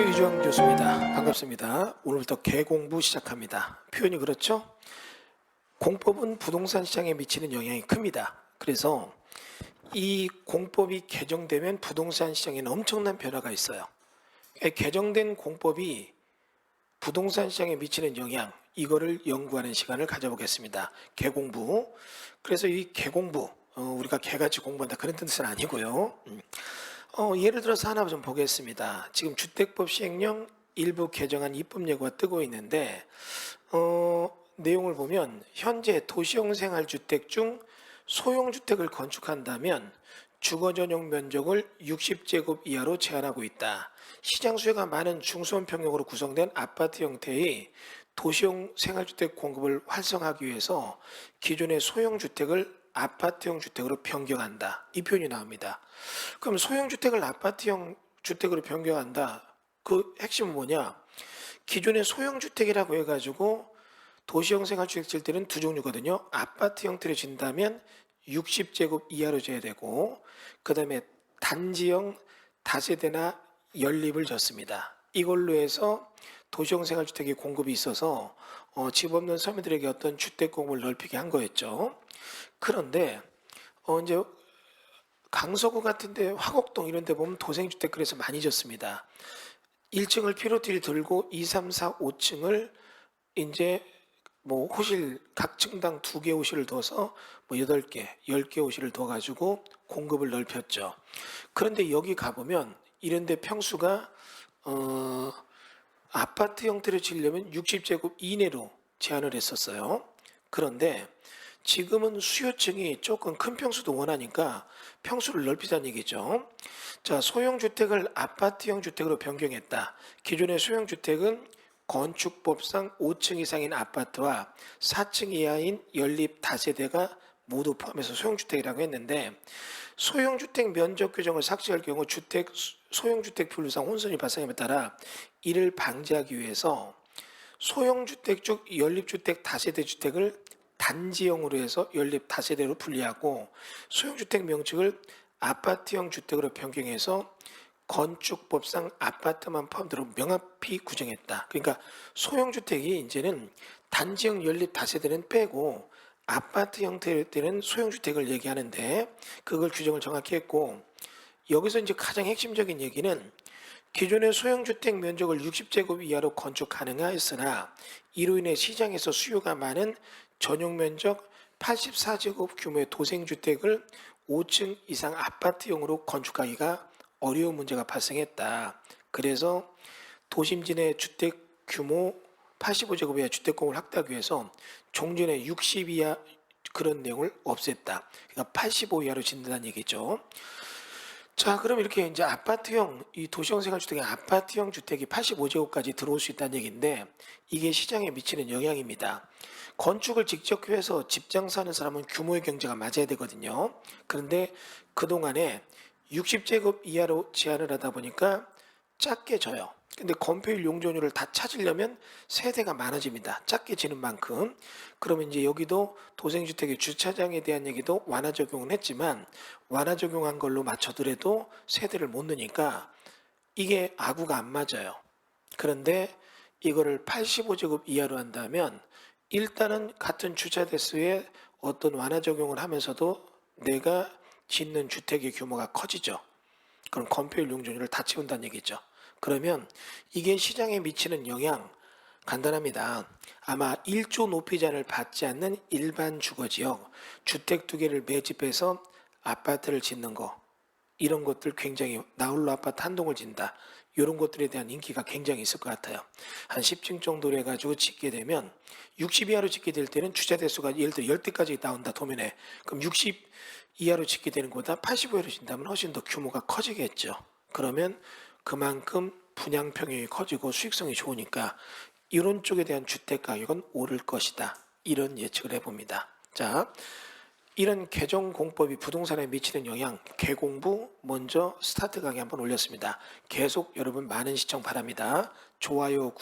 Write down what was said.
네, 유주영 교수입니다. 반갑습니다. 오늘부터 개공부 시작합니다. 표현이 그렇죠? 공법은 부동산 시장에 미치는 영향이 큽니다. 그래서 이 공법이 개정되면 부동산 시장에는 엄청난 변화가 있어요. 이 개정된 공법이 부동산 시장에 미치는 영향 이거를 연구하는 시간을 가져보겠습니다. 개공부. 그래서 이 개공부 어, 우리가 개같이 공부한다 그런 뜻은 아니고요. 음. 어, 예를 들어서 하나 좀 보겠습니다. 지금 주택법 시행령 일부 개정안 입법 예고가 뜨고 있는데 어, 내용을 보면 현재 도시형 생활주택 중 소형주택을 건축한다면 주거 전용 면적을 60제곱 이하로 제한하고 있다. 시장 수요가 많은 중소형 평형으로 구성된 아파트 형태의 도시형 생활주택 공급을 활성화하기 위해서 기존의 소형 주택을 아파트형 주택으로 변경한다. 이 표현이 나옵니다. 그럼 소형 주택을 아파트형 주택으로 변경한다. 그 핵심은 뭐냐? 기존의 소형 주택이라고 해가지고 도시형 생활주택 질 때는 두 종류거든요. 아파트 형태로 진다면 60제곱 이하로 줘야 되고, 그 다음에 단지형 다세대나 연립을 졌습니다. 이걸로 해서 도시형 생활주택의 공급이 있어서 어, 집 없는 서민들에게 어떤 주택 공급을 넓히게 한 거였죠. 그런데 어, 이제 강서구 같은데 화곡동 이런 데 보면 도생주택 그래서 많이 졌습니다. 1층을 피로티를 들고 2, 3, 4, 5층을 이제 뭐 호실 각 층당 두 개 호실을 둬서 뭐 여덟 개, 열개 호실을 둬 가지고 공급을 넓혔죠. 그런데 여기 가 보면 이런 데 평수가 어 아파트 형태로 지으려면 60제곱 이내로 제한을 했었어요. 그런데 지금은 수요층이 조금 큰 평수도 원하니까 평수를 넓히자는 얘기죠. 자, 소형주택을 아파트형 주택으로 변경했다. 기존의 소형주택은 건축법상 5층 이상인 아파트와 4층 이하인 연립 다세대가 모두 포함해서 소형주택이라고 했는데 소형주택 면적 규정을 삭제할 경우 주택 소형주택 분류상 혼선이 발생함에 따라 이를 방지하기 위해서 소형주택 중 연립주택 다세대 주택을 단지형으로 해서 연립 다세대로 분리하고 소형주택 명칭을 아파트형 주택으로 변경해서 건축법상 아파트만 포함되로 명확히 규정했다. 그러니까 소형주택이 이제는 단지형 연립 다세대는 빼고 아파트 형태일 때는 소형주택을 얘기하는데 그걸 규정을 정확히 했고 여기서 이제 가장 핵심적인 얘기는 기존의 소형주택 면적을 60제곱 이하로 건축 가능하였으나 이로 인해 시장에서 수요가 많은 전용 면적 84제곱 규모의 도생주택을 5층 이상 아파트형으로 건축하기가 어려운 문제가 발생했다. 그래서 도심진의 주택 규모 85제곱 이하 주택공을 확대하기 위해서 종전의 60 이하 그런 내용을 없앴다. 그러니까 85 이하로 짓는다는 얘기죠. 자, 그럼 이렇게 이제 아파트형, 이 도시형 생활주택의 아파트형 주택이 85제곱까지 들어올 수 있다는 얘기인데 이게 시장에 미치는 영향입니다. 건축을 직접 해서 집 장사하는 사람은 규모의 경제가 맞아야 되거든요. 그런데 그동안에 60제곱 이하로 제한을 하다 보니까 작게 져요. 근데 건폐율 용적률을 다 찾으려면 세대가 많아집니다. 작게 지는 만큼. 그러면 이제 여기도 도생주택의 주차장에 대한 얘기도 완화 적용은 했지만 완화 적용한 걸로 맞춰더라도 세대를 못 넣으니까 이게 아구가 안 맞아요. 그런데 이거를 85제곱 이하로 한다면 일단은 같은 주차 대수에 어떤 완화 적용을 하면서도 내가 짓는 주택의 규모가 커지죠. 그럼 건폐율 용적률을 다 채운다는 얘기죠. 그러면 이게 시장에 미치는 영향 간단합니다. 아마 1조 높이 제한을 받지 않는 일반 주거지역 주택 두 개를 매집해서 아파트를 짓는 거 이런 것들 굉장히 나홀로 아파트 한 동을 짓는다. 이런 것들에 대한 인기가 굉장히 있을 것 같아요. 한 10층 정도로 해가지고 짓게 되면 60 이하로 짓게 될 때는 주차 대수가 예를 들어 10대까지 나온다 도면에 그럼 60 이하로 짓게 되는 것보다 85 이하로 짓다면 훨씬 더 규모가 커지겠죠. 그러면 그만큼 분양 평형이 커지고 수익성이 좋으니까 이런 쪽에 대한 주택 가격은 오를 것이다. 이런 예측을 해봅니다. 자, 이런 개정 공법이 부동산에 미치는 영향 개공부 먼저 스타트 강의 한번 올렸습니다. 계속 여러분 많은 시청 바랍니다. 좋아요.